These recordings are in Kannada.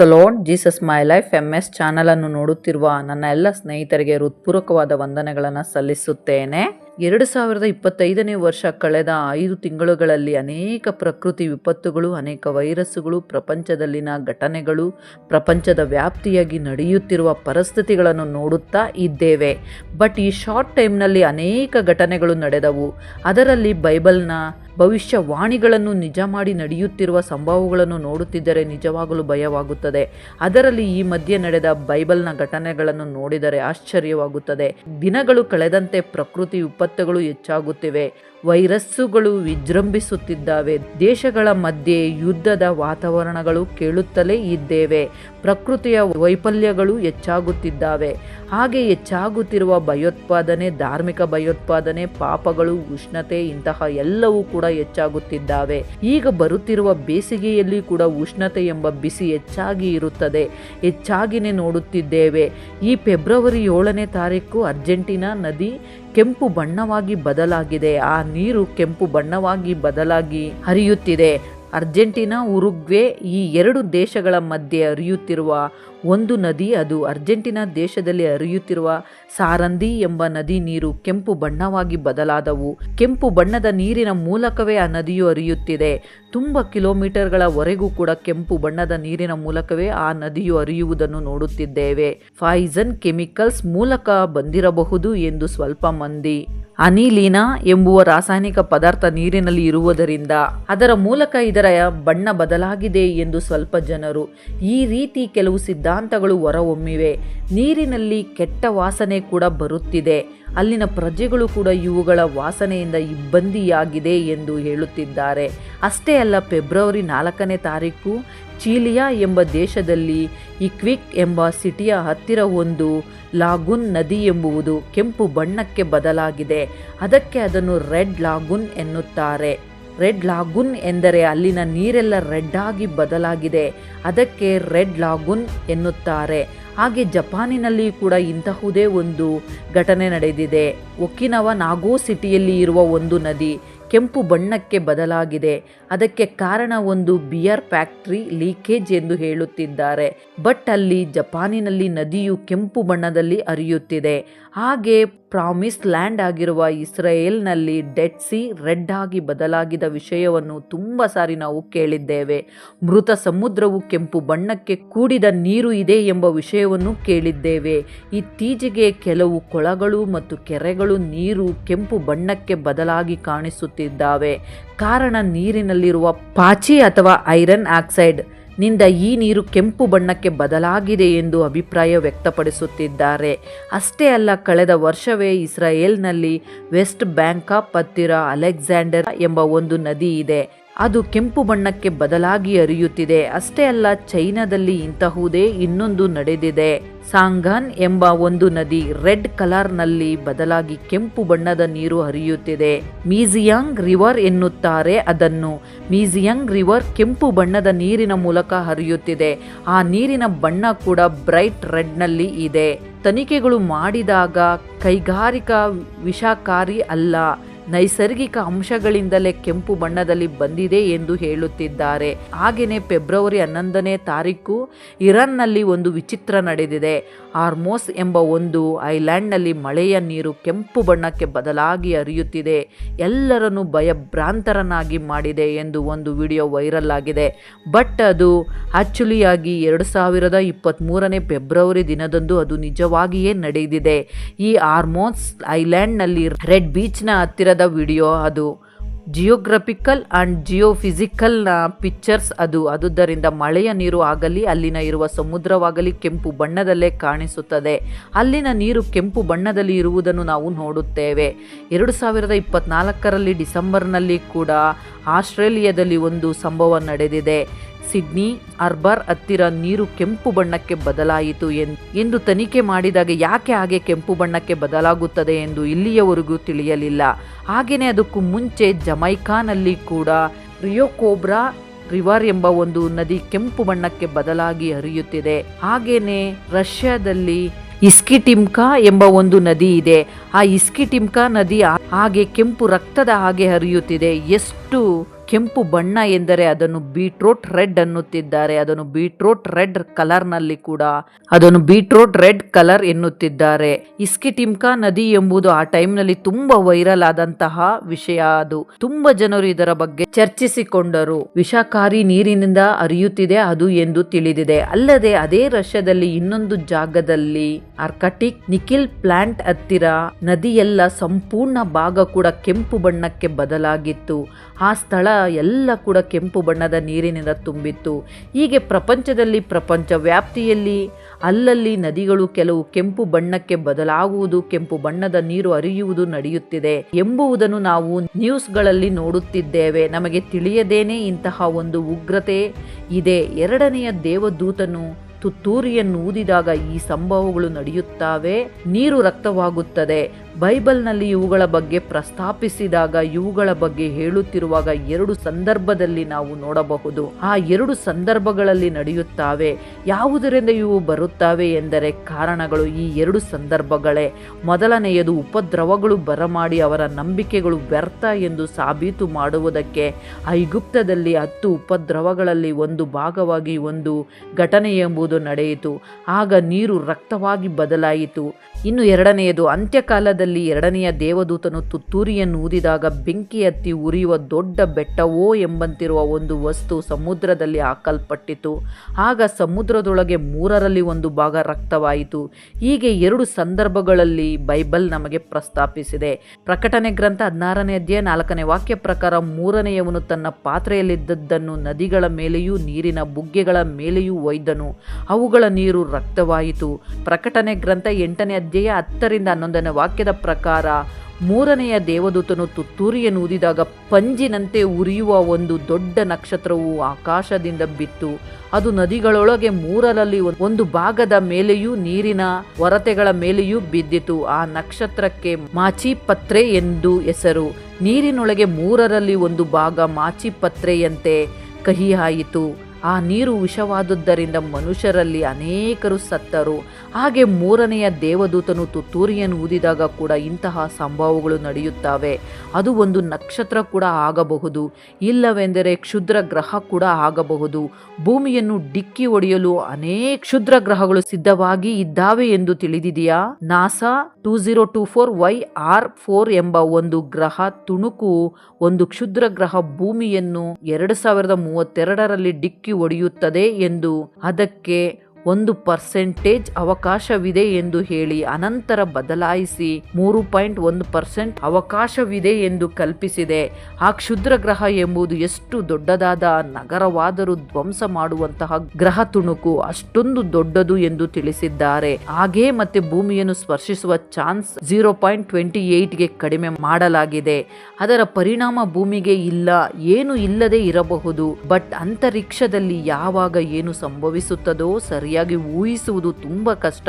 The Lord, Jesus my life M S ಚಾನಲನ್ನು ನೋಡುತ್ತಿರುವ ನನ್ನ ಎಲ್ಲ ಸ್ನೇಹಿತರಿಗೆ ಹೃತ್ಪೂರ್ವಕವಾದ ವಂದನೆಗಳನ್ನು ಸಲ್ಲಿಸುತ್ತೇನೆ. ಎರಡು ಸಾವಿರದ ಇಪ್ಪತ್ತೈದನೇ ವರ್ಷ ಕಳೆದ ಐದು ತಿಂಗಳುಗಳಲ್ಲಿ ಅನೇಕ ಪ್ರಕೃತಿ ವಿಪತ್ತುಗಳು, ಅನೇಕ ವೈರಸ್ಸುಗಳು, ಪ್ರಪಂಚದಲ್ಲಿನ ಘಟನೆಗಳು, ಪ್ರಪಂಚದ ವ್ಯಾಪ್ತಿಯಾಗಿ ನಡೆಯುತ್ತಿರುವ ಪರಿಸ್ಥಿತಿಗಳನ್ನು ನೋಡುತ್ತಾ ಇದ್ದೇವೆ. ಬಟ್ ಈ ಶಾರ್ಟ್ ಟೈಮ್ನಲ್ಲಿ ಅನೇಕ ಘಟನೆಗಳು ನಡೆದವು. ಅದರಲ್ಲಿ ಬೈಬಲ್ನ ಭವಿಷ್ಯವಾಣಿಗಳನ್ನು ನಿಜ ಮಾಡಿ ನಡೆಯುತ್ತಿರುವ ಸಂಭವಗಳನ್ನು ನೋಡುತ್ತಿದ್ದರೆ ನಿಜವಾಗಲೂ ಭಯವಾಗುತ್ತದೆ. ಅದರಲ್ಲಿ ಈ ಮಧ್ಯೆ ನಡೆದ ಬೈಬಲ್ನ ಘಟನೆಗಳನ್ನು ನೋಡಿದರೆ ಆಶ್ಚರ್ಯವಾಗುತ್ತದೆ. ದಿನಗಳು ಕಳೆದಂತೆ ಪ್ರಕೃತಿ ವಿಪತ್ತುಗಳು ಹೆಚ್ಚಾಗುತ್ತಿವೆ. ವೈರಸ್ಸುಗಳು ವಿಜೃಂಭಿಸುತ್ತಿದ್ದಾವೆ. ದೇಶಗಳ ಮಧ್ಯೆ ಯುದ್ಧದ ವಾತಾವರಣಗಳು ಕೇಳುತ್ತಲೇ ಇದ್ದೇವೆ. ಪ್ರಕೃತಿಯ ವೈಫಲ್ಯಗಳು ಹೆಚ್ಚಾಗುತ್ತಿದ್ದಾವೆ. ಹಾಗೆ ಹೆಚ್ಚಾಗುತ್ತಿರುವ ಭಯೋತ್ಪಾದನೆ, ಧಾರ್ಮಿಕ ಭಯೋತ್ಪಾದನೆ, ಪಾಪಗಳು, ಉಷ್ಣತೆ ಇಂತಹ ಎಲ್ಲವೂ ಕೂಡ ಹೆಚ್ಚಾಗುತ್ತಿದ್ದಾವೆ. ಈಗ ಬರುತ್ತಿರುವ ಬೇಸಿಗೆಯಲ್ಲಿ ಕೂಡ ಉಷ್ಣತೆ ಎಂಬ ಬಿಸಿ ಹೆಚ್ಚಾಗಿ ಇರುತ್ತದೆ. ಹೆಚ್ಚಾಗಿನೇ ನೋಡುತ್ತಿದ್ದೇವೆ. ಈ ಫೆಬ್ರವರಿ ಏಳನೇ ತಾರೀಕು ಅರ್ಜೆಂಟೀನಾ ನದಿ ಕೆಂಪು ಬಣ್ಣವಾಗಿ ಬದಲಾಗಿದೆ. ಆ ನೀರು ಕೆಂಪು ಬಣ್ಣವಾಗಿ ಬದಲಾಗಿ ಹರಿಯುತ್ತಿದೆ. ಅರ್ಜೆಂಟೀನಾ, ಉರುಗ್ವೆ ಈ ಎರಡು ದೇಶಗಳ ಮಧ್ಯೆ ಹರಿಯುತ್ತಿರುವ ಒಂದು ನದಿ ಅದು. ಅರ್ಜೆಂಟೀನಾ ದೇಶದಲ್ಲಿ ಹರಿಯುತ್ತಿರುವ ಸಾರಂದಿ ಎಂಬ ನದಿ ನೀರು ಕೆಂಪು ಬಣ್ಣವಾಗಿ ಬದಲಾದವು. ಕೆಂಪು ಬಣ್ಣದ ನೀರಿನ ಮೂಲಕವೇ ಆ ನದಿಯು ಹರಿಯುತ್ತಿದೆ. ತುಂಬ ಕಿಲೋಮೀಟರ್ಗಳವರೆಗೂ ಕೂಡ ಕೆಂಪು ಬಣ್ಣದ ನೀರಿನ ಮೂಲಕವೇ ಆ ನದಿಯು ಹರಿಯುವುದನ್ನು ನೋಡುತ್ತಿದ್ದೇವೆ. ಫೈಜನ್ ಕೆಮಿಕಲ್ಸ್ ಮೂಲಕ ಬಂದಿರಬಹುದು ಎಂದು ಸ್ವಲ್ಪ ಮಂದಿ. ಅನಿಲೀನಾ ಎಂಬುವ ರಾಸಾಯನಿಕ ಪದಾರ್ಥ ನೀರಿನಲ್ಲಿ ಇರುವುದರಿಂದ ಅದರ ಮೂಲಕ ಇದರ ಬಣ್ಣ ಬದಲಾಗಿದೆ ಎಂದು ಸ್ವಲ್ಪ ಜನರು. ಈ ರೀತಿ ಕೆಲವು ಸಿದ್ಧಾಂತಗಳು ಹೊರಹೊಮ್ಮಿವೆ. ನೀರಿನಲ್ಲಿ ಕೆಟ್ಟ ವಾಸನೆ ಕೂಡ ಬರುತ್ತಿದೆ. ಅಲ್ಲಿನ ಪ್ರಜೆಗಳು ಕೂಡ ಇವುಗಳ ವಾಸನೆಯಿಂದ ಇಬ್ಬಂದಿಯಾಗಿದೆ ಎಂದು ಹೇಳುತ್ತಿದ್ದಾರೆ. ಅಷ್ಟೇ ಅಲ್ಲ, ಫೆಬ್ರವರಿ ನಾಲ್ಕನೇ ತಾರೀಕು ಚೀಲಿಯಾ ಎಂಬ ದೇಶದಲ್ಲಿ ಇಕ್ವಿಕ್ ಎಂಬ ಸಿಟಿಯ ಹತ್ತಿರ ಒಂದು ಲಾಗುನ್ ನದಿ ಎಂಬುವುದು ಕೆಂಪು ಬಣ್ಣಕ್ಕೆ ಬದಲಾಗಿದೆ. ಅದಕ್ಕೆ ಅದನ್ನು ರೆಡ್ ಲಾಗುನ್ ಎನ್ನುತ್ತಾರೆ. ರೆಡ್ ಲಾಗುನ್ ಎಂದರೆ ಅಲ್ಲಿನ ನೀರೆಲ್ಲ ರೆಡ್ ಆಗಿ ಬದಲಾಗಿದೆ. ಅದಕ್ಕೆ ರೆಡ್ ಲಾಗುನ್ ಎನ್ನುತ್ತಾರೆ. ಹಾಗೆ ಜಪಾನಿನಲ್ಲಿ ಕೂಡ ಇಂತಹುದೇ ಒಂದು ಘಟನೆ ನಡೆದಿದೆ. ಒಕ್ಕಿನವ ನಾಗೋ ಸಿಟಿಯಲ್ಲಿ ಇರುವ ಒಂದು ನದಿ ಕೆಂಪು ಬಣ್ಣಕ್ಕೆ ಬದಲಾಗಿದೆ. ಅದಕ್ಕೆ ಕಾರಣ ಒಂದು ಬಿಯರ್ ಫ್ಯಾಕ್ಟ್ರಿ ಲೀಕೇಜ್ ಎಂದು ಹೇಳುತ್ತಿದ್ದಾರೆ. ಬಟ್ ಅಲ್ಲಿ ಜಪಾನಿನಲ್ಲಿ ನದಿಯು ಕೆಂಪು ಬಣ್ಣದಲ್ಲಿ ಹರಿಯುತ್ತಿದೆ. ಹಾಗೆ ಪ್ರಾಮಿಸ್ ಲ್ಯಾಂಡ್ ಆಗಿರುವ ಇಸ್ರೇಲ್ನಲ್ಲಿ ಡೆಡ್ ಸಿ ರೆಡ್ ಆಗಿ ಬದಲಾಗಿದ ವಿಷಯವನ್ನು ತುಂಬ ಸಾರಿ ನಾವು ಕೇಳಿದ್ದೇವೆ. ಮೃತ ಸಮುದ್ರವು ಕೆಂಪು ಬಣ್ಣಕ್ಕೆ ಕೂಡಿದ ನೀರು ಇದೆ ಎಂಬ ವಿಷಯವನ್ನು ಕೇಳಿದ್ದೇವೆ. ಇತ್ತೀಚೆಗೆ ಕೆಲವು ಕೊಳಗಳು ಮತ್ತು ಕೆರೆಗಳು ನೀರು ಕೆಂಪು ಬಣ್ಣಕ್ಕೆ ಬದಲಾಗಿ ಕಾಣಿಸುತ್ತಿದ್ದಾವೆ. ಕಾರಣ ನೀರಿನಲ್ಲಿರುವ ಪಾಚಿ ಅಥವಾ ಐರನ್ ಆಕ್ಸೈಡ್ ನಿಂದ ಈ ನೀರು ಕೆಂಪು ಬಣ್ಣಕ್ಕೆ ಬದಲಾಗಿದೆ ಎಂದು ಅಭಿಪ್ರಾಯ ವ್ಯಕ್ತಪಡಿಸುತ್ತಿದ್ದಾರೆ. ಅಷ್ಟೇ ಅಲ್ಲ, ಕಳೆದ ವರ್ಷವೇ ಇಸ್ರಾಯೇಲ್ನಲ್ಲಿ ವೆಸ್ಟ್ ಬ್ಯಾಂಕಾಪ್ ಹತ್ತಿರ ಅಲೆಕ್ಸಾಂಡರ್ ಎಂಬ ಒಂದು ನದಿ ಇದೆ. ಅದು ಕೆಂಪು ಬಣ್ಣಕ್ಕೆ ಬದಲಾಗಿ ಹರಿಯುತ್ತಿದೆ ಅಷ್ಟೇ ಅಲ್ಲ, ಚೈನಾದಲ್ಲಿ ಇಂತಹುದೇ ಇನ್ನೊಂದು ನಡೆದಿದೆ. ಸಾಂಗಾನ್ ಎಂಬ ಒಂದು ನದಿ ರೆಡ್ ಕಲರ್ನಲ್ಲಿ ಬದಲಾಗಿ ಕೆಂಪು ಬಣ್ಣದ ನೀರು ಹರಿಯುತ್ತಿದೆ. ಮೀಸಿಯಾಂಗ್ ರಿವರ್ ಎನ್ನುತ್ತಾರೆ ಅದನ್ನು. ಮೀಸಿಯಾಂಗ್ ರಿವರ್ ಕೆಂಪು ಬಣ್ಣದ ನೀರಿನ ಮೂಲಕ ಹರಿಯುತ್ತಿದೆ. ಆ ನೀರಿನ ಬಣ್ಣ ಕೂಡ ಬ್ರೈಟ್ ರೆಡ್ನಲ್ಲಿ ಇದೆ. ತನಿಖೆಗಳು ಮಾಡಿದಾಗ ಕೈಗಾರಿಕಾ ವಿಷಕಾರಿ ಅಲ್ಲ. ನೈಸರ್ಗಿಕ ಅಂಶಗಳಿಂದಲೇ ಕೆಂಪು ಬಣ್ಣದಲ್ಲಿ ಬಂದಿದೆ ಎಂದು ಹೇಳುತ್ತಿದ್ದಾರೆ. ಹಾಗೆಯೇ ಫೆಬ್ರವರಿ ಹನ್ನೊಂದನೇ ತಾರೀಕು ಇರಾನ್ನಲ್ಲಿ ಒಂದು ವಿಚಿತ್ರ ನಡೆದಿದೆ. ಆರ್ಮೋಸ್ ಎಂಬ ಒಂದು ಐಲ್ಯಾಂಡ್ನಲ್ಲಿ ಮಳೆಯ ನೀರು ಕೆಂಪು ಬಣ್ಣಕ್ಕೆ ಬದಲಾಗಿ ಹರಿಯುತ್ತಿದೆ. ಎಲ್ಲರನ್ನು ಭಯಭ್ರಾಂತರನ್ನಾಗಿ ಮಾಡಿದೆ ಎಂದು ಒಂದು ವಿಡಿಯೋ ವೈರಲ್ ಆಗಿದೆ. ಬಟ್ ಅದು ಆಕ್ಚುಲಿಯಾಗಿ ಎರಡು ಸಾವಿರದ ಇಪ್ಪತ್ತ್ಮೂರನೇ ಫೆಬ್ರವರಿ ದಿನದಂದು ಅದು ನಿಜವಾಗಿಯೇ ನಡೆದಿದೆ. ಈ ಆರ್ಮೋಸ್ ಐಲ್ಯಾಂಡ್ನಲ್ಲಿ ರೆಡ್ ಬೀಚ್ನ ಹತ್ತಿರದ ವಿಡಿಯೋ ಅದು ಜಿಯೋಗ್ರಫಿಕಲ್ ಆ್ಯಂಡ್ ಜಿಯೋಫಿಸಿಕಲ್ನ ಪಿಕ್ಚರ್ಸ್ ಅದು. ಅದುದರಿಂದ ಮಳೆಯ ನೀರು ಆಗಲಿ, ಅಲ್ಲಿನ ಇರುವ ಸಮುದ್ರವಾಗಲಿ ಕೆಂಪು ಬಣ್ಣದಲ್ಲೇ ಕಾಣಿಸುತ್ತದೆ. ಅಲ್ಲಿನ ನೀರು ಕೆಂಪು ಬಣ್ಣದಲ್ಲಿ ಇರುವುದನ್ನು ನಾವು ನೋಡುತ್ತೇವೆ. ಎರಡು ಸಾವಿರದ ಇಪ್ಪತ್ನಾಲ್ಕರಲ್ಲಿ ಡಿಸೆಂಬರ್ನಲ್ಲಿ ಕೂಡ ಆಸ್ಟ್ರೇಲಿಯಾದಲ್ಲಿ ಒಂದು ಸಂಭವ ನಡೆದಿದೆ. ಸಿಡ್ನಿ ಅರ್ಬರ್ ಹತ್ತಿರ ನೀರು ಕೆಂಪು ಬಣ್ಣಕ್ಕೆ ಬದಲಾಯಿತು ಎಂದು ತನಿಖೆ ಮಾಡಿದಾಗ ಯಾಕೆ ಹಾಗೆ ಕೆಂಪು ಬಣ್ಣಕ್ಕೆ ಬದಲಾಗುತ್ತದೆ ಎಂದು ಇಲ್ಲಿಯವರೆಗೂ ತಿಳಿಯಲಿಲ್ಲ. ಹಾಗೆಯೇ ಅದಕ್ಕೂ ಮುಂಚೆ ಜಮೈಕಾನಲ್ಲಿ ಕೂಡ ರಿಯೋಕೋಬ್ರಾ ರಿವರ್ ಎಂಬ ಒಂದು ನದಿ ಕೆಂಪು ಬಣ್ಣಕ್ಕೆ ಬದಲಾಗಿ ಹರಿಯುತ್ತಿದೆ. ಹಾಗೇನೆ ರಷ್ಯಾದಲ್ಲಿ ಇಸ್ಕಿಟಿಮ್ಕಾ ಎಂಬ ಒಂದು ನದಿ ಇದೆ. ಆ ಇಸ್ಕಿಟಿಮ್ಕಾ ನದಿ ಹಾಗೆ ಕೆಂಪು ರಕ್ತದ ಹಾಗೆ ಹರಿಯುತ್ತಿದೆ. ಎಷ್ಟು ಕೆಂಪು ಬಣ್ಣ ಎಂದರೆ ಅದನ್ನು ಬೀಟ್ರೋಟ್ ರೆಡ್ ಅನ್ನುತ್ತಿದ್ದಾರೆ. ಅದನ್ನು ಬೀಟ್ರೋಟ್ ರೆಡ್ ಕಲರ್ನಲ್ಲಿ ಕೂಡ ಅದನ್ನು ಬೀಟ್ರೋಟ್ ರೆಡ್ ಕಲರ್ ಎನ್ನುತ್ತಿದ್ದಾರೆ. ಇಸ್ಕಿಟಿಮ್ಕಾ ನದಿ ಎಂಬುದು ಆ ಟೈಮ್ನಲ್ಲಿ ತುಂಬಾ ವೈರಲ್ ಆದಂತಹ ವಿಷಯ ಅದು. ತುಂಬಾ ಜನರು ಇದರ ಬಗ್ಗೆ ಚರ್ಚಿಸಿಕೊಂಡರು. ವಿಷಕಾರಿ ನೀರಿನಿಂದ ಅರಿಯುತ್ತಿದೆ ಅದು ಎಂದು ತಿಳಿದಿದೆ. ಅಲ್ಲದೆ ಅದೇ ರಷ್ಯಾದಲ್ಲಿ ಇನ್ನೊಂದು ಜಾಗದಲ್ಲಿ ಆರ್ಕಟಿಕ್ ನಿಖಿಲ್ ಪ್ಲಾಂಟ್ ಹತ್ತಿರ ನದಿಯೆಲ್ಲ ಸಂಪೂರ್ಣ ಭಾಗ ಕೂಡ ಕೆಂಪು ಬಣ್ಣಕ್ಕೆ ಬದಲಾಗಿತ್ತು. ಆ ಸ್ಥಳ ಎಲ್ಲ ಕೂಡ ಕೆಂಪು ಬಣ್ಣದ ನೀರಿನಿಂದ ತುಂಬಿತ್ತು. ಹೀಗೆ ಪ್ರಪಂಚದಲ್ಲಿ ಪ್ರಪಂಚ ವ್ಯಾಪ್ತಿಯಲ್ಲಿ ಅಲ್ಲಲ್ಲಿ ನದಿಗಳು ಕೆಲವು ಕೆಂಪು ಬಣ್ಣಕ್ಕೆ ಬದಲಾಗುವುದು, ಕೆಂಪು ಬಣ್ಣದ ನೀರು ಹರಿಯುವುದು ನಡೆಯುತ್ತಿದೆ ಎಂಬುದನ್ನು ನಾವು ನ್ಯೂಸ್ಗಳಲ್ಲಿ ನೋಡುತ್ತಿದ್ದೇವೆ. ನಮಗೆ ತಿಳಿಯದೇನೆ ಇಂತಹ ಒಂದು ಉಗ್ರತೆ ಇದೆ. ಎರಡನೆಯ ದೇವದೂತನು ತುತ್ತೂರಿಯನ್ನು ಊದಿದಾಗ ಈ ಸಂಭವಗಳು ನಡೆಯುತ್ತವೆ. ನೀರು ರಕ್ತವಾಗುತ್ತದೆ. ಬೈಬಲ್ನಲ್ಲಿ ಇವುಗಳ ಬಗ್ಗೆ ಪ್ರಸ್ತಾಪಿಸಿದಾಗ ಇವುಗಳ ಬಗ್ಗೆ ಹೇಳುತ್ತಿರುವಾಗ ಎರಡು ಸಂದರ್ಭದಲ್ಲಿ ನಾವು ನೋಡಬಹುದು. ಆ ಎರಡು ಸಂದರ್ಭಗಳಲ್ಲಿ ನಡೆಯುತ್ತವೆ. ಯಾವುದರಿಂದ ಇವು ಬರುತ್ತವೆ ಎಂದರೆ ಕಾರಣಗಳು ಈ ಎರಡು ಸಂದರ್ಭಗಳೇ. ಮೊದಲನೆಯದು ಉಪದ್ರವಗಳು ಬರಮಾಡಿ ಅವರ ನಂಬಿಕೆಗಳು ವ್ಯರ್ಥ ಎಂದು ಸಾಬೀತು ಮಾಡುವುದಕ್ಕೆ. ಐಗುಪ್ತದಲ್ಲಿ ಹತ್ತು ಉಪದ್ರವಗಳಲ್ಲಿ ಒಂದು ಭಾಗವಾಗಿ ಒಂದು ಘಟನೆ ಎಂಬುದು ನಡೆಯಿತು. ಆಗ ನೀರು ರಕ್ತವಾಗಿ ಬದಲಾಯಿತು. ಇನ್ನು ಎರಡನೆಯದು, ಅಂತ್ಯಕಾಲದಲ್ಲಿ ಎರಡನೆಯ ದೇವದೂತನು ತುತ್ತೂರಿಯನ್ನು ಊದಿದಾಗ ಬೆಂಕಿ ಹತ್ತಿ ಉರಿಯುವ ದೊಡ್ಡ ಬೆಟ್ಟವೋ ಎಂಬಂತಿರುವ ಒಂದು ವಸ್ತು ಸಮುದ್ರದಲ್ಲಿ ಹಾಕಲ್ಪಟ್ಟಿತು. ಆಗ ಸಮುದ್ರದೊಳಗೆ ಮೂರರಲ್ಲಿ ಒಂದು ಭಾಗ ರಕ್ತವಾಯಿತು. ಹೀಗೆ ಎರಡು ಸಂದರ್ಭಗಳಲ್ಲಿ ಬೈಬಲ್ ನಮಗೆ ಪ್ರಸ್ತಾಪಿಸಿದೆ. ಪ್ರಕಟಣೆ ಗ್ರಂಥ ಹದಿನಾರನೇ ಅಧ್ಯಾಯ ನಾಲ್ಕನೇ ವಾಕ್ಯ ಪ್ರಕಾರ ಮೂರನೆಯವನು ತನ್ನ ಪಾತ್ರೆಯಲ್ಲಿದ್ದದ್ದನ್ನು ನದಿಗಳ ಮೇಲೆಯೂ ನೀರಿನ ಬುಗ್ಗೆಗಳ ಮೇಲೆಯೂ ಒಯ್ದನು. ಅವುಗಳ ನೀರು ರಕ್ತವಾಯಿತು. ಪ್ರಕಟಣೆ ಗ್ರಂಥ ಎಂಟನೇ ಹತ್ತರಿಂದ ಹನ್ನೊಂದನೇ ವಾಕ್ಯದ ಪ್ರಕಾರ ಮೂರನೆಯ ದೇವದೂತನು ತುತ್ತೂರಿಯನ್ನು ಊದಿದಾಗ ಪಂಜಿನಂತೆ ಉರಿಯುವ ಒಂದು ದೊಡ್ಡ ನಕ್ಷತ್ರವು ಆಕಾಶದಿಂದ ಬಿತ್ತು. ಅದು ನದಿಗಳೊಳಗೆ ಮೂರರಲ್ಲಿ ಒಂದು ಭಾಗದ ಮೇಲೆಯೂ ನೀರಿನ ಹೊರತೆಗಳ ಮೇಲೆಯೂ ಬಿದ್ದಿತು. ಆ ನಕ್ಷತ್ರಕ್ಕೆ ಮಾಚಿಪತ್ರೆ ಎಂದು ಹೆಸರು. ನೀರಿನೊಳಗೆ ಮೂರರಲ್ಲಿ ಒಂದು ಭಾಗ ಮಾಚಿಪತ್ರೆಯಂತೆ ಕಹಿಯಾಯಿತು. ಆ ನೀರು ವಿಷವಾದುದರಿಂದ ಮನುಷ್ಯರಲ್ಲಿ ಅನೇಕರು ಸತ್ತರು. ಹಾಗೆ ಮೂರನೆಯ ದೇವದೂತನು ತುತ್ತೂರಿಯನ್ನು ಊದಿದಾಗ ಕೂಡ ಇಂತಹ ಸಂಭವಗಳು ನಡೆಯುತ್ತವೆ. ಅದು ಒಂದು ನಕ್ಷತ್ರ ಕೂಡ ಆಗಬಹುದು. ಇಲ್ಲವೆಂದರೆ ಕ್ಷುದ್ರ ಗ್ರಹ ಕೂಡ ಆಗಬಹುದು. ಭೂಮಿಯನ್ನು ಡಿಕ್ಕಿ ಹೊಡೆಯಲು ಅನೇಕ ಕ್ಷುದ್ರ ಗ್ರಹಗಳು ಸಿದ್ಧವಾಗಿ ಇದ್ದಾವೆ ಎಂದು ತಿಳಿದಿದೆಯಾ? NASA two zero two four Y R four ಎಂಬ ಒಂದು ಗ್ರಹ ತುಣುಕು ಒಂದು ಕ್ಷುದ್ರ ಗ್ರಹ ಭೂಮಿಯನ್ನು ಎರಡು ಸಾವಿರದ ಮೂವತ್ತೆರಡರಲ್ಲಿ ಡಿಕ್ಕಿ ಹೊಡೆಯುತ್ತದೆ ಎಂದು ಅದಕ್ಕೆ ಒಂದು ಪರ್ಸೆಂಟೇಜ್ ಅವಕಾಶವಿದೆ ಎಂದು ಹೇಳಿ ಅನಂತರ ಬದಲಾಯಿಸಿ ಮೂರು ಪಾಯಿಂಟ್ ಒಂದು ಪರ್ಸೆಂಟ್ ಅವಕಾಶವಿದೆ ಎಂದು ಕಲ್ಪಿಸಿದೆ. ಆ ಕ್ಷುದ್ರ ಗ್ರಹ ಎಂಬುದು ಎಷ್ಟು ದೊಡ್ಡದಾದ ನಗರವಾದರೂ ಧ್ವಂಸ ಮಾಡುವಂತಹ ಗ್ರಹ ತುಣುಕು ಅಷ್ಟೊಂದು ದೊಡ್ಡದು ಎಂದು ತಿಳಿಸಿದ್ದಾರೆ. ಹಾಗೆ ಮತ್ತೆ ಭೂಮಿಯನ್ನು ಸ್ಪರ್ಶಿಸುವ ಚಾನ್ಸ್ ಜೀರೋ ಪಾಯಿಂಟ್ ಟ್ವೆಂಟಿ ಏಟ್ಗೆ ಕಡಿಮೆ ಮಾಡಲಾಗಿದೆ. ಅದರ ಪರಿಣಾಮ ಭೂಮಿಗೆ ಇಲ್ಲ, ಏನು ಇಲ್ಲದೆ ಇರಬಹುದು. ಬಟ್ ಅಂತರಿಕ್ಷದಲ್ಲಿ ಯಾವಾಗ ಏನು ಸಂಭವಿಸುತ್ತದೋ ಸರಿಯಾಗಿ ಊಹಿಸುವುದು ತುಂಬ ಕಷ್ಟ.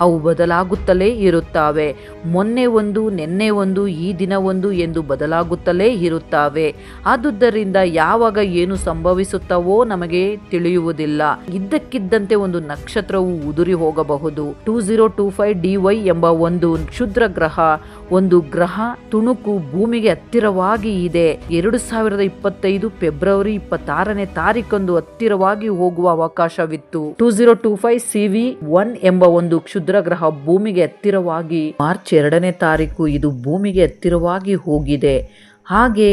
ಅವು ಬದಲಾಗುತ್ತಲೇ ಇರುತ್ತವೆ. ಮೊನ್ನೆ ಒಂದು, ನಿನ್ನೆ ಒಂದು, ಈ ದಿನ ಒಂದು ಎಂದು ಬದಲಾಗುತ್ತಲೇ ಇರುತ್ತವೆ. ಆದುದರಿಂದ ಯಾವಾಗ ಏನು ಸಂಭವಿಸುತ್ತವೋ ನಮಗೆ ತಿಳಿಯುವುದಿಲ್ಲ. ಇದ್ದಕ್ಕಿದ್ದಂತೆ ಒಂದು ನಕ್ಷತ್ರವು ಉದುರಿ ಹೋಗಬಹುದು. Two zero two five D Y ಎಂಬ ಒಂದು ಕ್ಷುದ್ರ ಗ್ರಹ, ಒಂದು ಗ್ರಹ ತುಣುಕು ಭೂಮಿಗೆ ಹತ್ತಿರವಾಗಿ ಇದೆ. ಎರಡು ಸಾವಿರದ ಇಪ್ಪತ್ತೈದು ಫೆಬ್ರವರಿ ಇಪ್ಪತ್ತಾರನೇ ತಾರೀಕಂದು ಹತ್ತಿರವಾಗಿ ಹೋಗುವ ಅವಕಾಶವಿತ್ತು. Two zero two five C V one ಎಂಬ ಒಂದು ಕ್ಷುದ್ರ ಗ್ರಹ ಭೂಮಿಗೆ ಹತ್ತಿರವಾಗಿ ಮಾರ್ಚ್ ಎರಡನೇ ತಾರೀಕು ಇದು ಭೂಮಿಗೆ ಹತ್ತಿರವಾಗಿ ಹೋಗಿದೆ. ಹಾಗೆ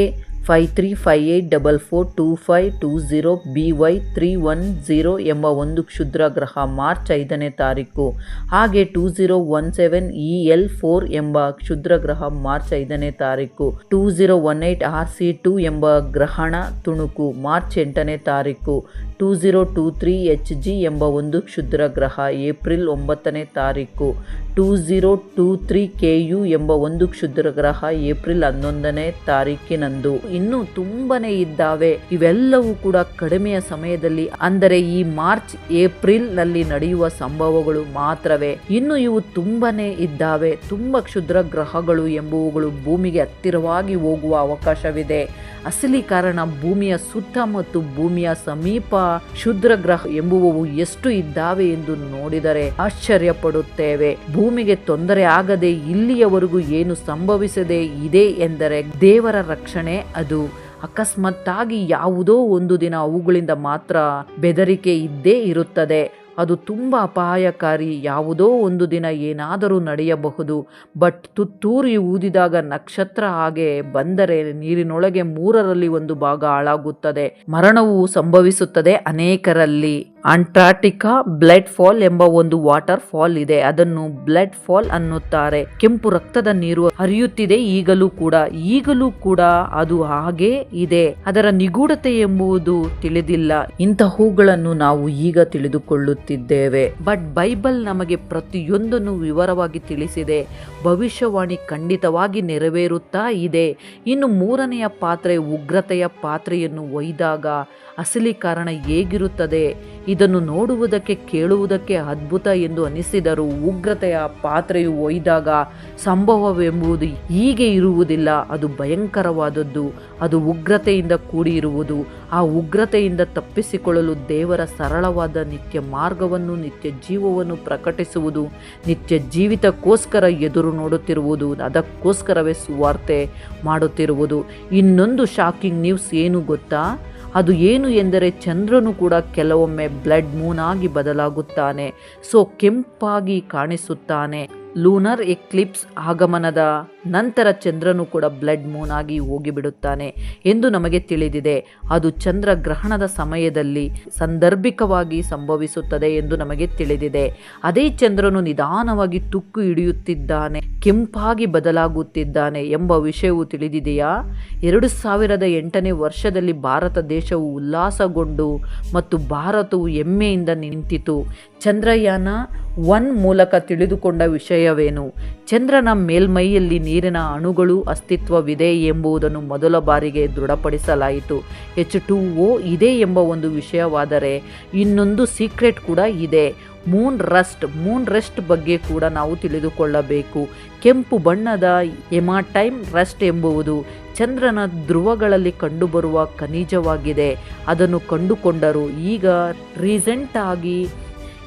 five three five eight double four two five two zero B Y three one zero ಎಂಬ ಒಂದು ಕ್ಷುದ್ರ ಗ್ರಹ ಮಾರ್ಚ್ ಐದನೇ ತಾರೀಕು. ಹಾಗೆ two zero one seven E L four ಎಂಬ ಕ್ಷುದ್ರ ಗ್ರಹ ಮಾರ್ಚ್ ಐದನೇ ತಾರೀಕು. Two zero one eight R C two ಎಂಬ ಗ್ರಹಣ ತುಣುಕು ಮಾರ್ಚ್ ಎಂಟನೇ ತಾರೀಕು. Two zero two three H G ಎಂಬ ಒಂದು ಕ್ಷುದ್ರ ಗ್ರಹ ಏಪ್ರಿಲ್ ಒಂಬತ್ತನೇ ತಾರೀಕು. Two zero two three K U ಎಂಬ ಒಂದು ಕ್ಷುದ್ರ ಗ್ರಹ ಏಪ್ರಿಲ್ ಹನ್ನೊಂದನೇ ತಾರೀಕಿನಂದು. ಇನ್ನು ತುಂಬನೇ ಇದ್ದಾವೆ. ಇವೆಲ್ಲವೂ ಕೂಡ ಕಡಿಮೆಯ ಸಮಯದಲ್ಲಿ, ಅಂದರೆ ಈ ಮಾರ್ಚ್ ಏಪ್ರಿಲ್ನಲ್ಲಿ ನಡೆಯುವ ಸಂಭವಗಳು ಮಾತ್ರವೇ. ಇನ್ನು ಇವು ತುಂಬನೇ ಇದ್ದಾವೆ. ತುಂಬ ಕ್ಷುದ್ರ ಗ್ರಹಗಳು ಎಂಬುವುಗಳು ಭೂಮಿಗೆ ಹತ್ತಿರವಾಗಿ ಹೋಗುವ ಅವಕಾಶವಿದೆ. ಅಸಲಿ ಕಾರಣ ಭೂಮಿಯ ಸುತ್ತ ಮತ್ತು ಭೂಮಿಯ ಸಮೀಪ ಶುದ್ರ ಗ್ರಹ ಎಂಬುವವು ಎಷ್ಟು ಇದ್ದಾವೆ ಎಂದು ನೋಡಿದರೆ ಆಶ್ಚರ್ಯ ಪಡುತ್ತೇವೆ ಭೂಮಿಗೆ ತೊಂದರೆ ಆಗದೆ ಇಲ್ಲಿಯವರೆಗೂ ಏನು ಸಂಭವಿಸದೆ ಇದೆ ಎಂದರೆ ದೇವರ ರಕ್ಷಣೆ ಅದು. ಅಕಸ್ಮಾತ್ತಾಗಿ ಯಾವುದೋ ಒಂದು ದಿನ ಅವುಗಳಿಂದ ಮಾತ್ರ ಬೆದರಿಕೆ ಇದ್ದೇ ಇರುತ್ತದೆ. ಅದು ತುಂಬ ಅಪಾಯಕಾರಿ. ಯಾವುದೋ ಒಂದು ದಿನ ಏನಾದರೂ ನಡೆಯಬಹುದು. ಬಟ್ ತುತ್ತೂರಿ ಊದಿದಾಗ ನಕ್ಷತ್ರ ಹಾಗೆ ಬಂದರೆ ನೀರಿನೊಳಗೆ ಮೂರರಲ್ಲಿ ಒಂದು ಭಾಗ ಹಾಳಾಗುತ್ತದೆ. ಮರಣವು ಸಂಭವಿಸುತ್ತದೆ ಅನೇಕರಲ್ಲಿ. ಅಂಟಾರ್ಟಿಕಾ ಬ್ಲಡ್ ಫಾಲ್ ಎಂಬ ಒಂದು ವಾಟರ್ ಫಾಲ್ ಇದೆ. ಅದನ್ನು ಬ್ಲಡ್ ಫಾಲ್ ಅನ್ನುತ್ತಾರೆ. ಕೆಂಪು ರಕ್ತದ ನೀರು ಹರಿಯುತ್ತಿದೆ ಈಗಲೂ ಕೂಡ. ಈಗಲೂ ಕೂಡ ಅದು ಹಾಗೆ ಇದೆ. ಅದರ ನಿಗೂಢತೆ ಎಂಬುದು ತಿಳಿದಿಲ್ಲ. ಇಂತಹವುಗಳನ್ನು ನಾವು ಈಗ ತಿಳಿದುಕೊಳ್ಳುತ್ತಿದ್ದೇವೆ. ಬಟ್ ಬೈಬಲ್ ನಮಗೆ ಪ್ರತಿಯೊಂದನ್ನು ವಿವರವಾಗಿ ತಿಳಿಸಿದೆ. ಭವಿಷ್ಯವಾಣಿ ಖಂಡಿತವಾಗಿ ನೆರವೇರುತ್ತಾ ಇದೆ. ಇನ್ನು ಮೂರನೆಯ ಪಾತ್ರೆ ಉಗ್ರತೆಯ ಪಾತ್ರೆಯನ್ನು ಒಯ್ದಾಗ ಅಸಲಿ ಕಾರಣ ಹೇಗಿರುತ್ತದೆ? ಇದನ್ನು ನೋಡುವುದಕ್ಕೆ ಕೇಳುವುದಕ್ಕೆ ಅದ್ಭುತ ಎಂದು ಅನಿಸಿದರೂ ಉಗ್ರತೆಯ ಪಾತ್ರೆಯು ಒಯ್ದಾಗ ಸಂಭವವೆಂಬುದು ಹೀಗೆ ಇರುವುದಿಲ್ಲ. ಅದು ಭಯಂಕರವಾದದ್ದು. ಅದು ಉಗ್ರತೆಯಿಂದ ಕೂಡಿರುವುದು. ಆ ಉಗ್ರತೆಯಿಂದ ತಪ್ಪಿಸಿಕೊಳ್ಳಲು ದೇವರ ಸರಳವಾದ ನಿತ್ಯ ಮಾರ್ಗವನ್ನು, ನಿತ್ಯ ಜೀವವನ್ನು ಪ್ರಕಟಿಸುವುದು, ನಿತ್ಯ ಜೀವಿತಕ್ಕೋಸ್ಕರ ಎದುರು ನೋಡುತ್ತಿರುವುದು, ಅದಕ್ಕೋಸ್ಕರವೇ ಸುವಾರ್ತೆ ಮಾಡುತ್ತಿರುವುದು. ಇನ್ನೊಂದು ಶಾಕಿಂಗ್ ನ್ಯೂಸ್ ಏನು ಗೊತ್ತಾ? ಅದು ಏನು ಎಂದರೆ ಚಂದ್ರನು ಕೂಡ ಕೆಲವೊಮ್ಮೆ ಬ್ಲಡ್ ಮೂನ್ ಆಗಿ ಬದಲಾಗುತ್ತಾನೆ ಸೊ ಕೆಂಪಾಗಿ ಕಾಣಿಸುತ್ತಾನೆ. ಲೂನರ್ ಎಕ್ಲಿಪ್ಸ್ ಆಗಮನದ ನಂತರ ಚಂದ್ರನು ಕೂಡ ಬ್ಲಡ್ ಮೂನ್ ಆಗಿ ಹೋಗಿಬಿಡುತ್ತಾನೆ ಎಂದು ನಮಗೆ ತಿಳಿದಿದೆ. ಅದು ಚಂದ್ರ ಗ್ರಹಣದ ಸಮಯದಲ್ಲಿ ಸಂದರ್ಭಿಕವಾಗಿ ಸಂಭವಿಸುತ್ತದೆ ಎಂದು ನಮಗೆ ತಿಳಿದಿದೆ. ಅದೇ ಚಂದ್ರನು ನಿಧಾನವಾಗಿ ತುಕ್ಕು ಹಿಡಿಯುತ್ತಿದ್ದಾನೆ, ಕೆಂಪಾಗಿ ಬದಲಾಗುತ್ತಿದ್ದಾನೆ ಎಂಬ ವಿಷಯವು ತಿಳಿದಿದೆಯಾ? ಎರಡು ಸಾವಿರದ ಎಂಟನೇ ವರ್ಷದಲ್ಲಿ ಭಾರತ ದೇಶವು ಉಲ್ಲಾಸಗೊಂಡು ಮತ್ತು ಭಾರತವು ಹೆಮ್ಮೆಯಿಂದ ನಿಂತಿತು. ಚಂದ್ರಯಾನ ಒನ್ ಮೂಲಕ ತಿಳಿದುಕೊಂಡ ವಿಷಯವೇನು? ಚಂದ್ರನ ಮೇಲ್ಮೈಯಲ್ಲಿ ನೀರಿನ ಅಣುಗಳು ಅಸ್ತಿತ್ವವಿದೆ ಎಂಬುದನ್ನು ಮೊದಲ ಬಾರಿಗೆ ದೃಢಪಡಿಸಲಾಯಿತು. ಎಚ್ ಟು ಓ ಇದೆ ಎಂಬ ಒಂದು ವಿಷಯವಾದರೆ ಇನ್ನೊಂದು ಸೀಕ್ರೆಟ್ ಕೂಡ ಇದೆ. ಮೂನ್ ರಸ್ಟ್ ಮೂನ್ ರಸ್ಟ್ ಬಗ್ಗೆ ಕೂಡ ನಾವು ತಿಳಿದುಕೊಳ್ಳಬೇಕು. ಕೆಂಪು ಬಣ್ಣದ ಎಮಾಟೈಮ್ ರಸ್ಟ್ ಎಂಬುವುದು ಚಂದ್ರನ ಧ್ರುವಗಳಲ್ಲಿ ಕಂಡುಬರುವ ಖನಿಜವಾಗಿದೆ. ಅದನ್ನು ಕಂಡುಕೊಂಡರು ಈಗ ರೀಸೆಂಟ್ ಆಗಿ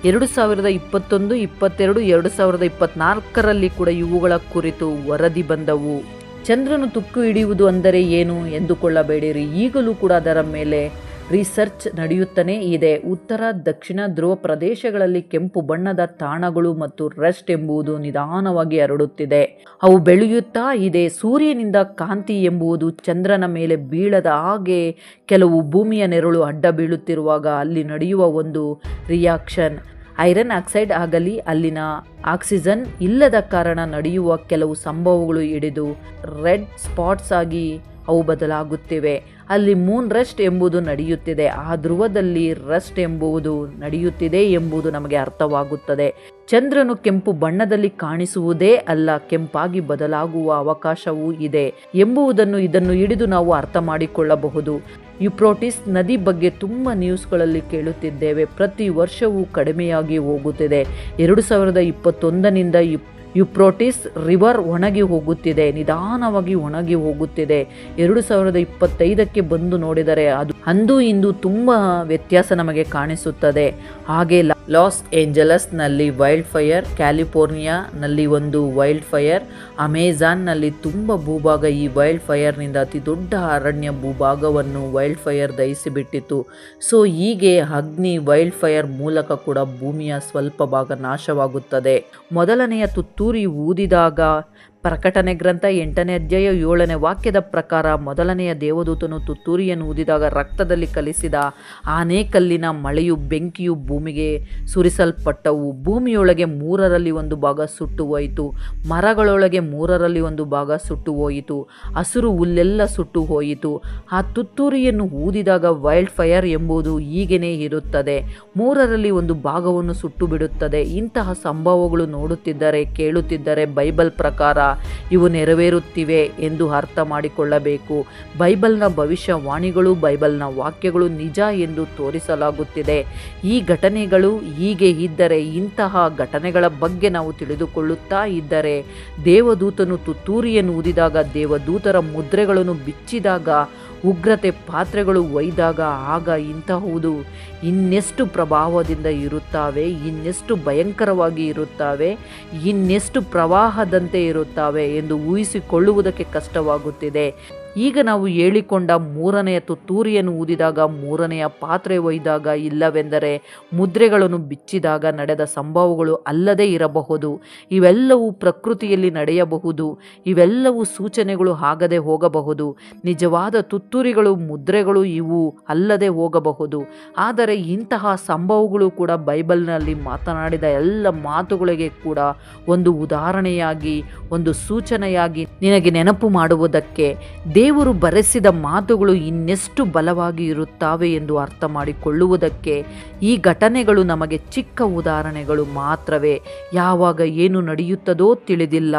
ಎರಡು ಸಾವಿರದ ಇಪ್ಪತ್ತೊಂದು, ಇಪ್ಪತ್ತೆರಡು, ಎರಡು ಸಾವಿರದ ಇಪ್ಪತ್ನಾಲ್ಕರಲ್ಲಿ ಕೂಡ ಇವುಗಳ ಕುರಿತು ವರದಿ ಬಂದವು. ಚಂದ್ರನು ತುಕ್ಕು ಹಿಡಿಯುವುದು ಅಂದರೆ ಏನು ಎಂದುಕೊಳ್ಳಬೇಡಿರಿ. ಈಗಲೂ ಕೂಡ ಅದರ ಮೇಲೆ ರಿಸರ್ಚ್ ನಡೆಯುತ್ತಲೇ ಇದೆ. ಉತ್ತರ, ದಕ್ಷಿಣ ಧ್ರುವ ಪ್ರದೇಶಗಳಲ್ಲಿ ಕೆಂಪು ಬಣ್ಣದ ತಾಣಗಳು ಮತ್ತು ರಸ್ಟ್ ಎಂಬುದು ನಿಧಾನವಾಗಿ ಹರಡುತ್ತಿದೆ. ಅವು ಬೆಳೆಯುತ್ತಾ ಇದೆ. ಸೂರ್ಯನಿಂದ ಕಾಂತಿ ಎಂಬುದು ಚಂದ್ರನ ಮೇಲೆ ಬೀಳದ ಹಾಗೆ ಕೆಲವು ಭೂಮಿಯ ನೆರಳು ಅಡ್ಡ ಬೀಳುತ್ತಿರುವಾಗ ಅಲ್ಲಿ ನಡೆಯುವ ಒಂದು ರಿಯಾಕ್ಷನ್. ಐರನ್ ಆಕ್ಸೈಡ್ ಆಗಲಿ ಅಲ್ಲಿನ ಆಕ್ಸಿಜನ್ ಇಲ್ಲದ ಕಾರಣ ನಡೆಯುವ ಕೆಲವು ಸಂಭವಗಳು ಹಿಡಿದು ರೆಡ್ ಸ್ಪಾಟ್ಸ್ ಆಗಿ ಅವು ಬದಲಾಗುತ್ತಿವೆ. ಅಲ್ಲಿ ಮೂನ್ ರಸ್ಟ್ ಎಂಬುದು ನಡೆಯುತ್ತಿದೆ. ಆ ಧ್ರುವದಲ್ಲಿ ರಸ್ಟ್ ಎಂಬುದು ನಡೆಯುತ್ತಿದೆ ಎಂಬುದು ನಮಗೆ ಅರ್ಥವಾಗುತ್ತದೆ. ಚಂದ್ರನು ಕೆಂಪು ಬಣ್ಣದಲ್ಲಿ ಕಾಣಿಸುವುದೇ ಅಲ್ಲ, ಕೆಂಪಾಗಿ ಬದಲಾಗುವ ಅವಕಾಶವೂ ಇದೆ ಎಂಬುದನ್ನು ಇದನ್ನು ಹಿಡಿದು ನಾವು ಅರ್ಥ ಮಾಡಿಕೊಳ್ಳಬಹುದು. ಯುಪ್ರೋಟಿಸ್ ನದಿ ಬಗ್ಗೆ ತುಂಬ ನ್ಯೂಸ್ಗಳಲ್ಲಿ ಕೇಳುತ್ತಿದ್ದೇವೆ. ಪ್ರತಿ ವರ್ಷವೂ ಕಡಿಮೆಯಾಗಿ ಹೋಗುತ್ತಿದೆ. ಎರಡು ಸಾವಿರದ ಇಪ್ಪತ್ತೊಂದನಿಂದ ಯುಪ್ ಯುಪ್ರೋಟಿಸ್ ರಿವರ್ ಒಣಗಿ ಹೋಗುತ್ತಿದೆ, ನಿಧಾನವಾಗಿ ಒಣಗಿ ಹೋಗುತ್ತಿದೆ. ಎರಡು ಸಾವಿರದ ಇಪ್ಪತ್ತೈದಕ್ಕೆ ಬಂದು ನೋಡಿದರೆ ಅದು ಅಂದು ಇಂದು ತುಂಬ ವ್ಯತ್ಯಾಸ ನಮಗೆ ಕಾಣಿಸುತ್ತದೆ. ಹಾಗೆ ಲಾಸ್ ಏಂಜಲಸ್ನಲ್ಲಿ ವೈಲ್ಡ್ ಫೈರ್ ಕ್ಯಾಲಿಫೋರ್ನಿಯಾನಲ್ಲಿ ಒಂದು ವೈಲ್ಡ್ ಫೈರ್ ಅಮೆಜಾನ್ನಲ್ಲಿ ತುಂಬ ಭೂಭಾಗ ಈ ವೈಲ್ಡ್ ಫೈರ್ನಿಂದ ಅತಿ ದೊಡ್ಡ ಅರಣ್ಯ ಭೂಭಾಗವನ್ನು ವೈಲ್ಡ್ ಫೈರ್ ದಹಿಸಿಬಿಟ್ಟಿತು. ಸೊ, ಹೀಗೆ ಅಗ್ನಿ ವೈಲ್ಡ್ ಫೈರ್ ಮೂಲಕ ಕೂಡ ಭೂಮಿಯ ಸ್ವಲ್ಪ ಭಾಗ ನಾಶವಾಗುತ್ತದೆ. ಮೊದಲನೆಯ ತುತ್ತೂರಿ ಊದಿದಾಗ ಪ್ರಕಟಣೆ ಗ್ರಂಥ ಎಂಟನೇ ಅಧ್ಯಾಯ ಏಳನೇ ವಾಕ್ಯದ ಪ್ರಕಾರ ಮೊದಲನೆಯ ದೇವದೂತನು ತುತ್ತೂರಿಯನ್ನು ಊದಿದಾಗ ರಕ್ತದಲ್ಲಿ ಕಲಿಸಿದ ಆನೇಕಲ್ಲಿನ ಮಳೆಯು ಬೆಂಕಿಯು ಭೂಮಿಗೆ ಸುರಿಸಲ್ಪಟ್ಟವು. ಭೂಮಿಯೊಳಗೆ ಮೂರರಲ್ಲಿ ಒಂದು ಭಾಗ ಸುಟ್ಟು ಹೋಯಿತು. ಮರಗಳೊಳಗೆ ಮೂರರಲ್ಲಿ ಒಂದು ಭಾಗ ಸುಟ್ಟು ಹೋಯಿತು. ಹಸಿರು ಹುಲ್ಲೆಲ್ಲ ಸುಟ್ಟು ಹೋಯಿತು. ಆ ತುತ್ತೂರಿಯನ್ನು ಊದಿದಾಗ ವೈಲ್ಡ್ ಫೈರ್ ಎಂಬುದು ಹೀಗೇನೇ ಇರುತ್ತದೆ. ಮೂರರಲ್ಲಿ ಒಂದು ಭಾಗವನ್ನು ಸುಟ್ಟು ಬಿಡುತ್ತದೆ. ಇಂತಹ ಸಂಭವಗಳು ನೋಡುತ್ತಿದ್ದರೆ, ಕೇಳುತ್ತಿದ್ದರೆ ಬೈಬಲ್ ಪ್ರಕಾರ ಇವು ನೆರವೇರುತ್ತಿವೆ ಎಂದು ಅರ್ಥ ಮಾಡಿಕೊಳ್ಳಬೇಕು. ಬೈಬಲ್ನ ಭವಿಷ್ಯವಾಣಿಗಳು, ಬೈಬಲ್ನ ವಾಕ್ಯಗಳು ನಿಜ ಎಂದು ತೋರಿಸಲಾಗುತ್ತಿದೆ. ಈ ಘಟನೆಗಳು ಹೀಗೆ ಇದ್ದರೆ, ಇಂತಹ ಘಟನೆಗಳ ಬಗ್ಗೆ ನಾವು ತಿಳಿದುಕೊಳ್ಳುತ್ತಾ ಇದ್ದರೆ, ದೇವದೂತನು ತುತ್ತೂರಿಯನ್ನು ಊದಿದಾಗ, ದೇವದೂತರ ಮುದ್ರೆಗಳನ್ನು ಬಿಚ್ಚಿದಾಗ, ಉಗ್ರತೆ ಪಾತ್ರೆಗಳು ಒಯ್ದಾಗ ಆಗ ಇಂತಹುದು ಇನ್ನೆಷ್ಟು ಪ್ರಭಾವದಿಂದ ಇರುತ್ತವೆ, ಇನ್ನೆಷ್ಟು ಭಯಂಕರವಾಗಿ ಇರುತ್ತವೆ, ಇನ್ನೆಷ್ಟು ಪ್ರವಾಹದಂತೆ ಇರುತ್ತವೆ ಎಂದು ಊಹಿಸಿಕೊಳ್ಳುವುದಕ್ಕೆ ಕಷ್ಟವಾಗುತ್ತಿದೆ. ಈಗ ನಾವು ಹೇಳಿಕೊಂಡ ಮೂರನೆಯ ತುತ್ತೂರಿಯನ್ನು ಊದಿದಾಗ, ಮೂರನೆಯ ಪಾತ್ರೆ ಒಯ್ದಾಗ ಇಲ್ಲವೆಂದರೆ ಮುದ್ರೆಗಳನ್ನು ಬಿಚ್ಚಿದಾಗ ನಡೆದ ಸಂಭವಗಳು ಅಲ್ಲದೇ ಇರಬಹುದು. ಇವೆಲ್ಲವೂ ಪ್ರಕೃತಿಯಲ್ಲಿ ನಡೆಯಬಹುದು. ಇವೆಲ್ಲವೂ ಸೂಚನೆಗಳು ಆಗದೆ ಹೋಗಬಹುದು. ನಿಜವಾದ ತುತ್ತೂರಿಗಳು, ಮುದ್ರೆಗಳು ಇವು ಅಲ್ಲದೆ ಹೋಗಬಹುದು. ಆದರೆ ಇಂತಹ ಸಂಭವಗಳು ಕೂಡ ಬೈಬಲ್ನಲ್ಲಿ ಮಾತನಾಡಿದ ಎಲ್ಲ ಮಾತುಗಳಿಗೆ ಕೂಡ ಒಂದು ಉದಾಹರಣೆಯಾಗಿ, ಒಂದು ಸೂಚನೆಯಾಗಿ ನಿನಗೆ ನೆನಪು ಮಾಡುವುದಕ್ಕೆ ದೇವರು ಬರೆಸಿದ ಮಾತುಗಳು ಇನ್ನೆಷ್ಟು ಬಲವಾಗಿ ಇರುತ್ತವೆ ಎಂದು ಅರ್ಥ ಮಾಡಿಕೊಳ್ಳುವುದಕ್ಕೆ ಈ ಘಟನೆಗಳು ನಮಗೆ ಚಿಕ್ಕ ಉದಾಹರಣೆಗಳು ಮಾತ್ರವೇ. ಯಾವಾಗ ಏನು ನಡೆಯುತ್ತದೋ ತಿಳಿದಿಲ್ಲ.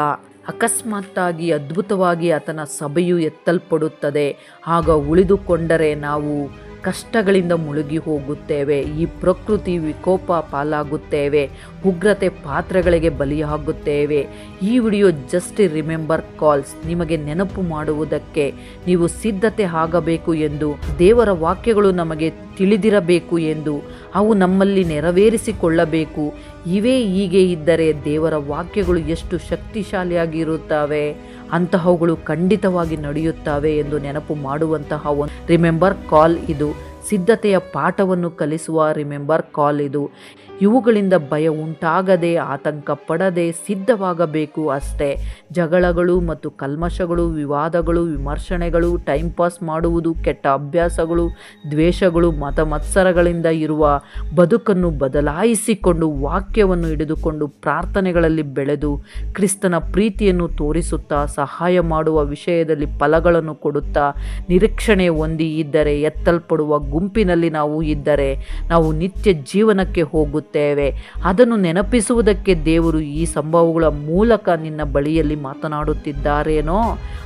ಅಕಸ್ಮಾತ್ತಾಗಿ ಅದ್ಭುತವಾಗಿ ಆತನ ಸಭೆಯು ಎತ್ತಲ್ಪಡುತ್ತದೆ. ಆಗ ಉಳಿದುಕೊಂಡರೆ ನಾವು ಕಷ್ಟಗಳಿಂದ ಮುಳುಗಿ ಹೋಗುತ್ತೇವೆ. ಈ ಪ್ರಕೃತಿ ವಿಕೋಪ ಪಾಲಾಗುತ್ತೇವೆ. ಉಗ್ರತೆ ಪಾತ್ರಗಳಿಗೆ ಬಲಿಯಾಗುತ್ತೇವೆ. ಈ ವಿಡಿಯೋ ಜಸ್ಟ್ ರಿಮೆಂಬರ್ ಕಾಲ್ಸ್. ನಿಮಗೆ ನೆನಪು ಮಾಡುವುದಕ್ಕೆ ನೀವು ಸಿದ್ಧತೆ ಆಗಬೇಕು ಎಂದು, ದೇವರ ವಾಕ್ಯಗಳು ನಮಗೆ ತಿಳಿದಿರಬೇಕು ಎಂದು, ಅವು ನಮ್ಮಲ್ಲಿ ನೆರವೇರಿಸಿಕೊಳ್ಳಬೇಕು. ಇವೇ ಹೀಗೆ ಇದ್ದರೆ ದೇವರ ವಾಕ್ಯಗಳು ಎಷ್ಟು ಶಕ್ತಿಶಾಲಿಯಾಗಿರುತ್ತವೆ? ಅಂತಹವುಗಳು ಖಂಡಿತವಾಗಿ ನಡೆಯುತ್ತವೆ ಎಂದು ನೆನಪು ಮಾಡುವಂತಹ ಒಂದು ರಿಮೆಂಬರ್ ಕಾಲ್ ಇದು. ಸಿದ್ಧತೆಯ ಪಾಠವನ್ನು ಕಲಿಸುವ ರಿಮೆಂಬರ್ ಕಾಲ್ ಇದು. ಇವುಗಳಿಂದ ಭಯ ಉಂಟಾಗದೆ, ಆತಂಕ ಪಡದೆ ಸಿದ್ಧವಾಗಬೇಕು ಅಷ್ಟೇ. ಜಗಳಗಳು ಮತ್ತು ಕಲ್ಮಶಗಳು, ವಿವಾದಗಳು, ವಿಮರ್ಶನೆಗಳು ಟೈಮ್ ಪಾಸ್ ಮಾಡುವುದು, ಕೆಟ್ಟ ಅಭ್ಯಾಸಗಳು, ದ್ವೇಷಗಳು ಮತ ಮತ್ಸರಗಳಿಂದ ಇರುವ ಬದುಕನ್ನು ಬದಲಾಯಿಸಿಕೊಂಡು ವಾಕ್ಯವನ್ನು ಹಿಡಿದುಕೊಂಡು ಪ್ರಾರ್ಥನೆಗಳಲ್ಲಿ ಬೆಳೆದು ಕ್ರಿಸ್ತನ ಪ್ರೀತಿಯನ್ನು ತೋರಿಸುತ್ತಾ, ಸಹಾಯ ಮಾಡುವ ವಿಷಯದಲ್ಲಿ ಫಲಗಳನ್ನು ಕೊಡುತ್ತಾ, ನಿರೀಕ್ಷಣೆ ಹೊಂದಿ ಇದ್ದರೆ ಎತ್ತಲ್ಪಡುವ ಗುಂಪಿನಲ್ಲಿ ನಾವು ಇದ್ದರೆ ನಾವು ನಿತ್ಯ ಜೀವನಕ್ಕೆ ಹೋಗುತ್ತೇವೆ. ಅದನ್ನು ನೆನಪಿಸುವುದಕ್ಕೆ ದೇವರು ಈ ಸಂಭವಗಳ ಮೂಲಕ ನಿನ್ನ ಬಳಿಯಲ್ಲಿ ಮಾತನಾಡುತ್ತಿದ್ದಾರೇನೋ?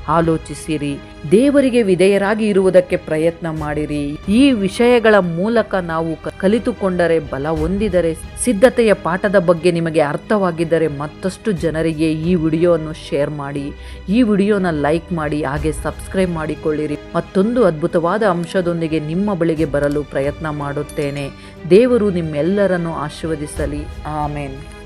ಆಲೋಚಿಸಿರಿ. ದೇವರಿಗೆ ವಿಧೇಯರಾಗಿ ಇರುವುದಕ್ಕೆ ಪ್ರಯತ್ನ ಮಾಡಿರಿ. ಈ ವಿಷಯಗಳ ಮೂಲಕ ನಾವು ಕಲಿತುಕೊಂಡರೆ ಬಲ ಹೊಂದಿದರೆ, ಸಿದ್ಧತೆಯ ಪಾಠದ ಬಗ್ಗೆ ನಿಮಗೆ ಅರ್ಥವಾಗಿದ್ದರೆ ಮತ್ತಷ್ಟು ಜನರಿಗೆ ಈ ವಿಡಿಯೋವನ್ನು ಶೇರ್ ಮಾಡಿ. ಈ ವಿಡಿಯೋನ ಲೈಕ್ ಮಾಡಿ, ಹಾಗೆ ಸಬ್ಸ್ಕ್ರೈಬ್ ಮಾಡಿಕೊಳ್ಳಿರಿ. ಮತ್ತೊಂದು ಅದ್ಭುತವಾದ ಅಂಶದೊಂದಿಗೆ ನಿಮ್ಮ ಬಳಿಗೆ ಬರಲು ಪ್ರಯತ್ನ ಮಾಡುತ್ತೇನೆ. ದೇವರು ನಿಮ್ಮೆಲ್ಲರನ್ನು ಆಶೀರ್ವದಿಸಲಿ. ಆಮೇನ್.